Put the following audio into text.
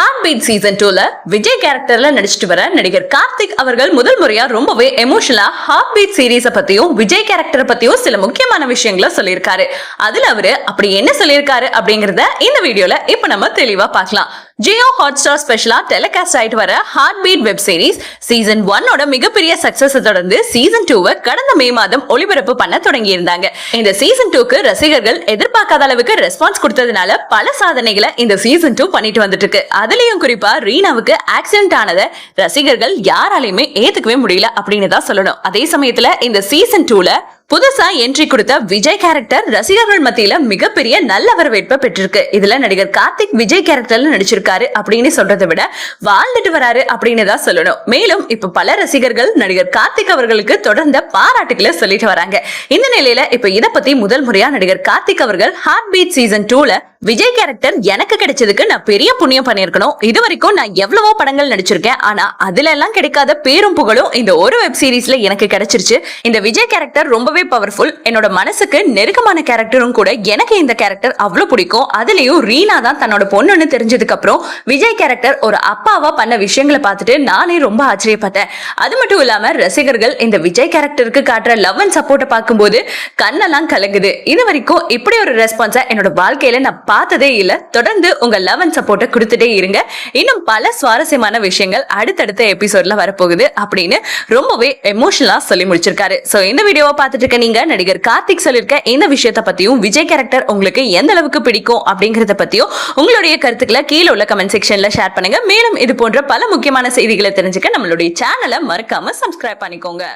Heart beat season டூல விஜய் கேரக்டர்ல நடிச்சிட்டு வர நடிகர் கார்த்திக் அவர்கள் முதல் முறையா ரொம்பவே எமோஷனலா ஹார்ட் பீட் சீரீஸ பத்தியும் விஜய் கேரக்டர் பத்தியும் சில முக்கியமான விஷயங்களை சொல்லியிருக்காரு. அதுல அவரு அப்படி என்ன சொல்லியிருக்காரு அப்படிங்கறத இந்த வீடியோல இப்ப நம்ம தெளிவா பார்க்கலாம். ஜியோ ஹாட் ஸ்டார் ஸ்பெஷலா டெலிகாஸ்ட் ஆயிட்டு வர heart beat web series season ஒன்னோட மிகப்பெரிய சக்சஸ் தொடர்ந்து சீசன் டூவை கடந்த மே மாதம் ஒளிபரப்பு பண்ண தொடங்கி இருந்தாங்க இந்த சீசன் டூக்கு ரசிகர்கள் எதிர்பார்க்காத அளவுக்கு ரெஸ்பான்ஸ் கொடுத்ததுனால பல சாதனைகளை இந்த சீசன் டூ பண்ணிட்டு வந்துட்டு இருக்கு அதுலயும் குறிப்பா ரீனாவுக்கு ஆக்சிடென்ட் ஆனதை ரசிகர்கள் யாராலையுமே ஏத்துக்கவே முடியல அப்படின்னு தான் சொல்லணும். அதே சமயத்துல இந்த சீசன் டூல புதுசா என்ட்ரி கொடுத்த விஜய் கேரக்டர் ரசிகர்கள் மத்தியில மிகப்பெரிய நல்ல வரவேற்பை பெற்றிருக்கு. இதுல நடிகர் கார்த்திக் விஜய் கேரக்டர்ல நடிச்சிருக்காரு அப்படின்னு சொல்றதை விட வாழ்ந்துட்டு வராரு அப்படின்னு தான் சொல்லணும். மேலும் இப்ப பல ரசிகர்கள் நடிகர் கார்த்திக் அவர்களுக்கு தொடர்ந்த பாராட்டுகளை சொல்லிட்டு வராங்க. இந்த நிலையில இப்ப இத பத்தி முதல் முறையா நடிகர் கார்த்திக் அவர்கள் ஹார்ட் பீட் சீசன் டூல விஜய் கேரக்டர் எனக்கு கிடைச்சதுக்கு நான் பெரிய புண்ணியம் பண்ணியிருக்கணும். இது வரைக்கும் நான் எவ்வளவோ படங்கள் நடிச்சிருக்கேன். ஆனா அதுல எல்லாம் கிடைக்காத பேரும் புகழும் இந்த ஒரு வெப் சீரிஸ்ல எனக்கு கிடைச்சிருச்சு. இந்த விஜய் கேரக்டர் ரொம்பவே பவர்ஃபுல் என்னோட மனசுக்கு நெருக்கமான கேரக்டரும் கூட எனக்கு இந்த கேரக்டர் அவ்வளவு பிடிக்கும். அதுலயும் ரீனா தான் தன்னோட பொண்ணுன்னு தெரிஞ்சதுக்கு அப்புறம் விஜய் கேரக்டர் ஒரு அப்பாவா பண்ண விஷயங்களை பார்த்துட்டு நானே ரொம்ப ஆச்சரியப்பட்டேன். அது மட்டும் இல்லாம ரசிகர்கள் இந்த விஜய் கேரக்டருக்கு காட்டுற லவ் அண்ட் சப்போர்ட்டை பார்க்கும்போது கண்ணெல்லாம் கலங்குது. இது வரைக்கும் இப்படி ஒரு ரெஸ்பான்ஸை என்னோட வாழ்க்கையில நான் பார்த்ததே இல்ல. தொடர்ந்து உங்க லவ் அண்ட் சப்போர்ட்டை கொடுத்துட்டே இருங்க. இன்னும் பல சுவாரஸ்யமான விஷயங்கள் அடுத்தடுத்த எபிசோட்ல வரப்போகுது அப்படின்னு ரொம்பவே எமோஷனலா சொல்லி முடிச்சிருக்காரு. சோ இந்த வீடியோவை பார்த்துட்டு இருக்க நீங்க நடிகர் கார்த்திக் சொல்லிருக்க இந்த விஷயத்தை பத்தியும் விஜய் கேரக்டர் உங்களுக்கு எந்த அளவுக்கு பிடிக்கும் அப்படிங்கறத பத்தியும் உங்களுடைய கருத்துக்களை கீழே உள்ள கமெண்ட் செக்ஷன்ல ஷேர் பண்ணுங்க. மேலும் இது போன்ற பல முக்கியமான செய்திகளை தெரிஞ்சுக்க நம்மளுடைய சேனலை மறக்காம சப்ஸ்கிரைப் பண்ணிக்கோங்க.